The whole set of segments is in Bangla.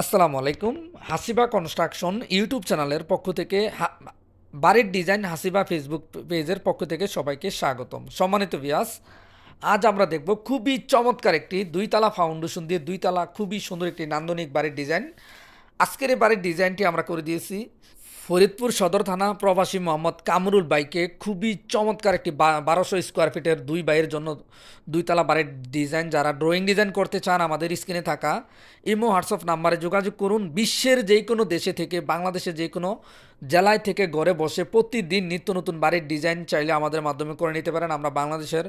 আসসালামু আলাইকুম। হাসিবা কনস্ট্রাকশন ইউটিউব চ্যানেলের পক্ষ থেকে বাড়ির ডিজাইন হাসিবা ফেসবুক পেজের পক্ষ থেকে সবাইকে স্বাগতম। সম্মানিত বিয়াস আজ আমরা দেখব খুবই চমৎকার একটি দুইতলা ফাউন্ডেশন দিয়ে দুইতলা খুবই সুন্দর একটি নান্দনিক বাড়ির ডিজাইন। আজকের এই বাড়ির ডিজাইনটি আমরা করে দিয়েছি ফরিদপুর সদর থানা প্রবাসী মোহাম্মদ কামরুল বাইকে খুবই চমৎকার একটি বারোশো স্কোয়ার ফিটের দুই বাইয়ের জন্য দুইতলা বাড়ির ডিজাইন, যারা ড্রয়িং ডিজাইন করতে চান, আমাদের স্ক্রিনে থাকা ইমো, হোয়াটসঅ্যাপ নাম্বারে যোগাযোগ করুন। বিশ্বের যে কোনো দেশে থেকে, বাংলাদেশের যে কোনো জেলায় থেকে ঘরে বসে প্রতিদিন নিত্য নতুন বাড়ির ডিজাইন চাইলে আমাদের মাধ্যমে করে নিতে পারেন। আমরা বাংলাদেশের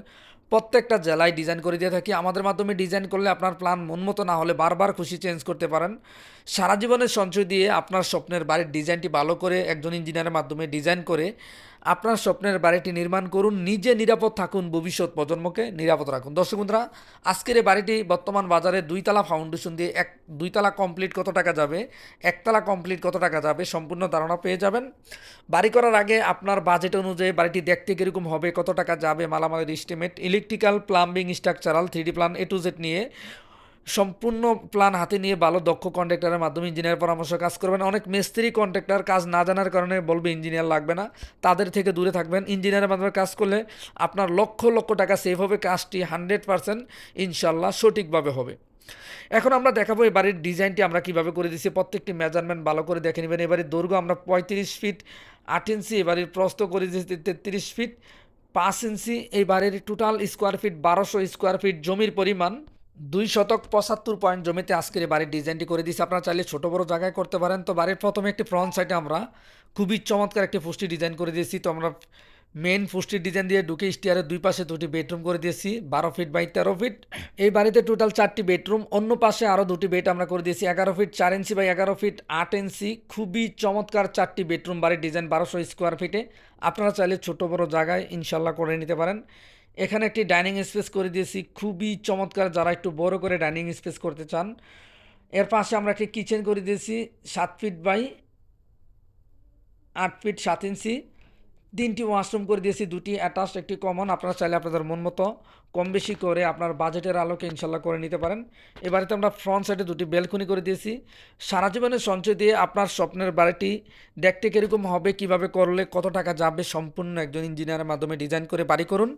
প্রত্যেকটা জেলায় ডিজাইন করে দিয়ে থাকি। আমাদের মাধ্যমে ডিজাইন করলে আপনার প্ল্যান মন মতো না হলে বারবার খুশি চেঞ্জ করতে পারেন। সারা জীবনের সঞ্চয় দিয়ে আপনার স্বপ্নের বাড়ির ডিজাইনটি ভালো করে একজন ইঞ্জিনিয়ারের মাধ্যমে ডিজাইন করে আপনার স্বপ্নের বাড়িটি নির্মাণ করুন, নিজে নিরাপদ থাকুন ভবিষ্যৎ প্রজন্মকে নিরাপদ রাখুন। দর্শক বন্ধুরা, আজকের এই বাড়িটি বর্তমান বাজারে দুইতলা ফাউন্ডেশন দিয়ে এক, দুইতলা কমপ্লিট কত টাকা যাবে, একতলা কমপ্লিট কত টাকা যাবে সম্পূর্ণ ধারণা পেয়ে যাবেন। বাড়ি করার আগে আপনার বাজেট অনুযায়ী বাড়িটি দেখতে কীরকম হবে, কত টাকা যাবে, মালামালের estimate electrical plumbing structural three plan A to Z নিয়ে সম্পূর্ণ প্ল্যান হাতে নিয়ে ভালো দক্ষ কন্ট্রাক্টরের মাধ্যমে ইঞ্জিনিয়ার পরামর্শ কাজ করবেন। অনেক মিস্ত্রি কন্ট্রাক্টর কাজ না জানার কারণে বলবে ইঞ্জিনিয়ার লাগবে না। তাদের থেকে দূরে থাকবেন। ইঞ্জিনিয়ারের মাধ্যমে কাজ করলে আপনার লক্ষ লক্ষ টাকা সেভ হবে, কাজটি হান্ড্রেড পারসেন্ট ইনশাল্লাহ সঠিকভাবে হবে। এখন আমরা দেখাবো এই বাড়ির ডিজাইনটি আমরা কীভাবে করে দিচ্ছি প্রত্যেকটি মেজারমেন্ট ভালো করে দেখে নেবেন। এবারে দৈর্ঘ্য আমরা পঁয়ত্রিশ ফিট আট ইঞ্চি এবারের প্রস্ত করে দিচ্ছি তেত্রিশ ফিট পাঁচ ইঞ্চি এই বাড়ির টোটাল স্কোয়ার ফিট বারোশো স্কোয়ার ফিট জমির পরিমাণ। দুই শতক পঁচাত্তর পয়েন্ট জমিতে আজকের বাড়ির ডিজাইনটি করে দিয়েছি। আপনারা চাইলে ছোটো বড়ো জায়গায় করতে পারেন। তো বাড়ির প্রথমে একটি ফ্রন্ট সাইডে আমরা খুবই চমৎকার একটি ফুষ্টি ডিজাইন করে দিয়েছি। তো আমরা মেন পুষ্টির ডিজাইন দিয়ে ঢুকে স্টিয়ারের দুই পাশে দুটি বেডরুম করে দিয়েছি, বারো ফিট বাই তেরো ফিট এই বাড়িতে টোটাল চারটি বেডরুম অন্য পাশে আরও দুটি বেড আমরা করে দিয়েছি, এগারো ফিট চার ইঞ্চি বাই এগারো ফিট আট ইঞ্চি খুবই চমৎকার চারটি বেডরুম বাড়ির ডিজাইন বারোশো স্কোয়ার ফিটে আপনারা চাইলে ছোটো বড়ো জায়গায় ইনশাল্লাহ করে নিতে পারেন। এখানে একটি ডাইনিং স্পেস করে দিয়েছি। খুবই চমৎকার, যারা একটু বড় করে ডাইনিং স্পেস করতে চান। এর পাশে আমরা একটি কিচেন করে দিয়েছি, সাত ফিট বাই আট ফিট সাত ইঞ্চি। তিনটি ওয়াশরুম করে দিয়েছি, দুটি অ্যাটাচড একটি কমন আপনারা চাইলে আপনাদের মন মতো কম বেশি করে আপনার বাজেটের আলোকে ইনশাল্লাহ করে নিতে পারেন। এবারে তো আমরা ফ্রন্ট সাইডে দুটি বেলকুনি করে দিয়েছি। সারা জীবনের সঞ্চয় দিয়ে আপনার স্বপ্নের বাড়িটি দেখতে কীরকম হবে, কীভাবে করলে কত টাকা যাবে, সম্পূর্ণ একজন ইঞ্জিনিয়ারের মাধ্যমে ডিজাইন করে বাড়ি করুন।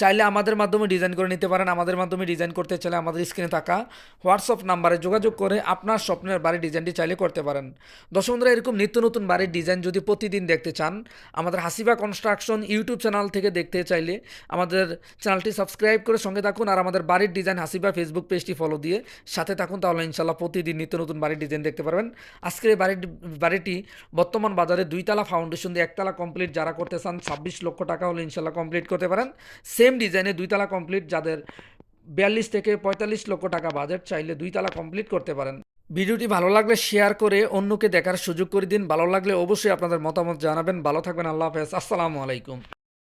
চাইলে আমাদের মাধ্যমে ডিজাইন করে নিতে পারেন। আমাদের মাধ্যমে ডিজাইন করতে চাইলে আমাদের স্ক্রিনে থাকা হোয়াটসঅ্যাপ নাম্বারে যোগাযোগ করে আপনার স্বপ্নের বাড়ির ডিজাইনটি চাইলে করতে পারেন। দর্শক এরকম নিত্য নতুন বাড়ির ডিজাইন যদি প্রতিদিন দেখতে চান, আমাদের হাসিবা কনস্ট্রাকশন ইউটিউব চ্যানেল থেকে দেখতে চাইলে আমাদের চ্যানেলটি সাবস্ক্রাইব করে সঙ্গে থাকুন আর আমাদের বাড়ির ডিজাইন হাসিবা ফেসবুক পেজটি ফলো দিয়ে সাথে থাকুন তাহলে ইনশাল্লাহ প্রতিদিন নিত্য নতুন বাড়ির ডিজাইন দেখতে পারবেন। আজকের এই বাড়িটি বর্তমান বাজারে দুইতলা ফাউন্ডেশন দিয়ে একতলা কমপ্লিট যারা করতে চান ছাব্বিশ লক্ষ টাকা হলে ইনশাল্লাহ কমপ্লিট করতে পারেন। সেম ডিজাইনে দুইতলা কমপ্লিট যাদের বিয়াল্লিশ থেকে পঁয়তাল্লিশ লক্ষ টাকা বাজেট চাইলে দুইতলা কমপ্লিট করতে পারেন। ভিডিওটি ভালো লাগলে শেয়ার করে অন্যকে দেখার সুযোগ করে দিন। ভালো লাগলে অবশ্যই আপনাদের মতামত জানাবেন। ভালো থাকবেন। আল্লাহ হাফেজ। আসসালামু আলাইকুম।